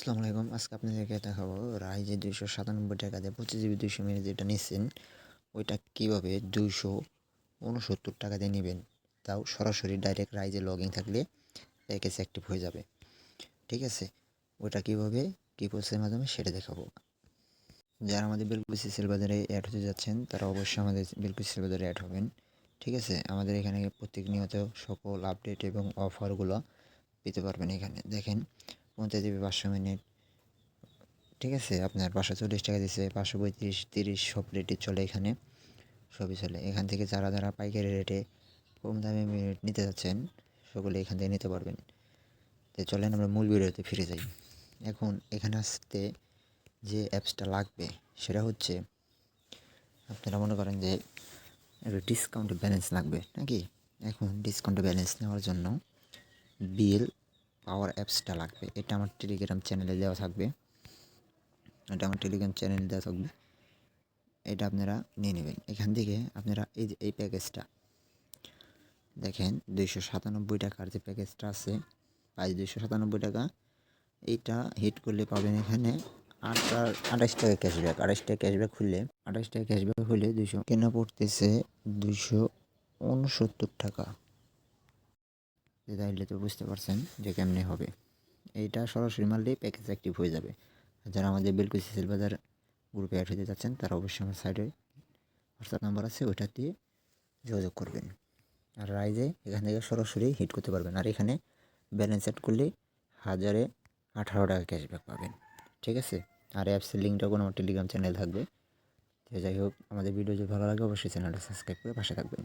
আসসালামু আলাইকুম। আজকে আপনাদেরকে দেখাবো রাইজে দুইশো সাতানব্বই টাকা দিয়ে পঁচিশ জিবি দুইশো মিনিট যেটা নিচ্ছেন, ওইটা কীভাবে দুইশো উনসত্তর টাকা দিয়ে নেবেন? তাও সরাসরি ডাইরেক্ট রাইজে লগ ইন থাকলে প্যাকেজ অ্যাক্টিভ হয়ে যাবে। ঠিক আছে? ওটা কীভাবে, কী প্রসেসের মাধ্যমে সেটা দেখাবো। যারা আমাদের বেলকুচি সেলবাজারে অ্যাড হতে যাচ্ছেন, তারা অবশ্যই আমাদের বেলকুচি সেলবাজারে অ্যাড হবেন। ঠিক আছে? আমাদের এখানে প্রত্যেক নিয়ত সকল আপডেট এবং অফারগুলো পেতে পারবেন এখানে। দেখেন পঞ্চাশ জিবি, পাঁচশো মিনিট। ঠিক আছে? আপনার পাঁচশো চল্লিশ টাকা দিচ্ছে পাঁচশো পঁয়ত্রিশ, তিরিশ, সব রেটে চলে এখানে। সবই চলে। এখান থেকে যারা যারা পাইকারি রেটে কম দামে মিনিট নিতে যাচ্ছেন, সকলে এখান থেকে নিতে পারবেন। তো চলেন আমরা মূল ভিডিওতে ফিরে যাই। এখন এখানে আসতে যে অ্যাপসটা লাগবে, সেটা হচ্ছে, আপনারা মনে করেন যে একটা ডিসকাউন্ট ব্যালেন্স লাগবে, নাকি? এখন ডিসকাউন্ট ব্যালেন্স নেওয়ার জন্য বিল পাওয়ার অ্যাপসটা লাগবে। এটা আমার টেলিগ্রাম চ্যানেলে দেওয়া থাকবে। এটা আমার টেলিগ্রাম চ্যানেলে দেওয়া থাকবে। এটা আপনারা নিয়ে নেবেন। এখান থেকে আপনারা এই যে, এই প্যাকেজটা দেখেন দুইশো সাতানব্বই টাকার যে প্যাকেজটা আছে প্রায় দুইশো সাতানব্বই টাকা, এইটা হিট করলে পাবেন এখানে আটার, আঠাশ টাকা ক্যাশব্যাক আঠাশ টাকা ক্যাশব্যাক খুললে আঠাশ টাকা ক্যাশব্যাক হলে দুইশো, কেনা পড়তেছে দুইশো উনসত্তর টাকা। তাইলে তো বুঝতে পারছেন যে কেমনে হবে। এইটা সরাসরি মারলেই প্যাকেজ অ্যাক্টিভ হয়ে যাবে। যারা আমাদের বেলকুচি সেলবাজার গ্রুপে অ্যাড হতে যাচ্ছেন, তারা অবশ্যই আমার সাইডে হোয়াটসঅ্যাপ নাম্বার আছে, ওইটা দিয়ে যোগাযোগ করবেন। আর রাইজে এখান থেকে সরাসরি হিট করতে পারবেন। আর এখানে ব্যালেন্স অ্যাড করলে হাজারে আঠারো টাকা ক্যাশব্যাক পাবেন। ঠিক আছে? আর অ্যাপসের লিঙ্কটা কোনো আমার টেলিগ্রাম চ্যানেল থাকবে। তো যাই হোক, আমাদের ভিডিও যদি ভালো লাগে, অবশ্যই চ্যানেলটা সাবস্ক্রাইব করে পাশে থাকবেন।